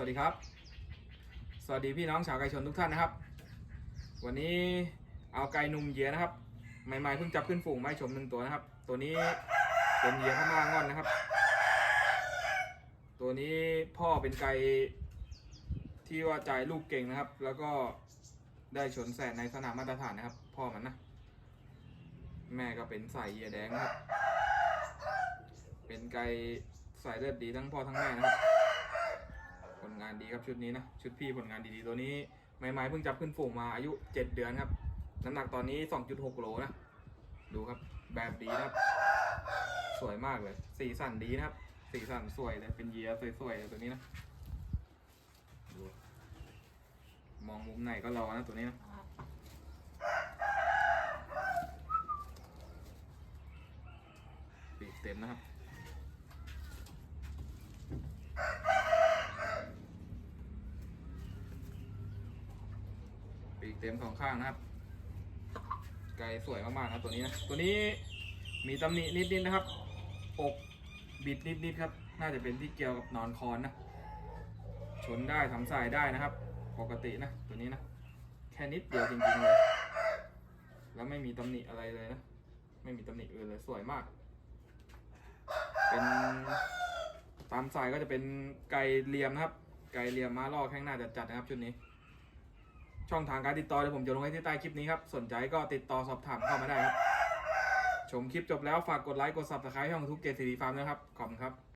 วัสดีครับ สวัสดีพี่น้องชาวไก่ชนทุกท่านนะครับ วันนี้เอาไก่หนุ่มเหยียนะครับใหม่ๆเพิ่งจับขึ้นฝูงมาชมหนึ่งตัวนะครับ ตัวนี้เป็นเหยียพม่างอนนะครับ ตัวนี้พ่อเป็นไก่ที่ว่าจ่ายลูกเก่งนะครับ แล้วก็ได้ชนแสนในสนามมาตรฐานนะครับ พ่อมันนะ แม่ก็เป็นสายเหยียแดงนะครับ เป็นไก่สายเลือดดีทั้งพ่อทั้งแม่นะครับ งานดีครับชุดนี้นะชุดพี่ผลงานดีๆตัวนี้ใหม่ๆเพิ่งจับขึ้นฝูงมาอายุ7เดือนครับน้ำหนักตอนนี้2.6โลนะดูครับแบบดีนะครับ สวยมากเลย สีสันดีนะครับ สีสันสวยเลยเป็นเยียสวยๆเลยตัวนี้นะดูมองมุมไหนก็รอนะตัวนี้นะปีกเต็มนะครับ ปีกเต็มสองข้างนะครับ ไก่สวยมากๆนะครับตัวนี้นะ ตัวนี้มีตำหนินิดๆนะครับ อกบิดนิดๆครับ น่าจะเป็นที่เกี่ยวกับนอนคอนนะ ชนได้ทำสายได้นะครับ ปกตินะตัวนี้นะ แค่นิดเดียวจริงๆเลย แล้วไม่มีตำหนิอะไรเลยนะ ไม่มีตำหนิอื่นเลยสวยมาก เป็นตามสายก็จะเป็นไก่เหลี่ยมนะครับ ไก่เหลี่ยมมาล่อแข้งหน้าจัดๆนะครับชุดนี้ ช่องทางการติดต่อเดี๋ยวผมจะลงให้ที่ใต้คลิปนี้ครับ สนใจก็ติดต่อสอบถามเข้ามาได้ครับ ชมคลิปจบแล้วฝากกดไลค์กดซับสไครต์ช่องทุกเกตสีฟาร์มนะครับ ขอบคุณครับ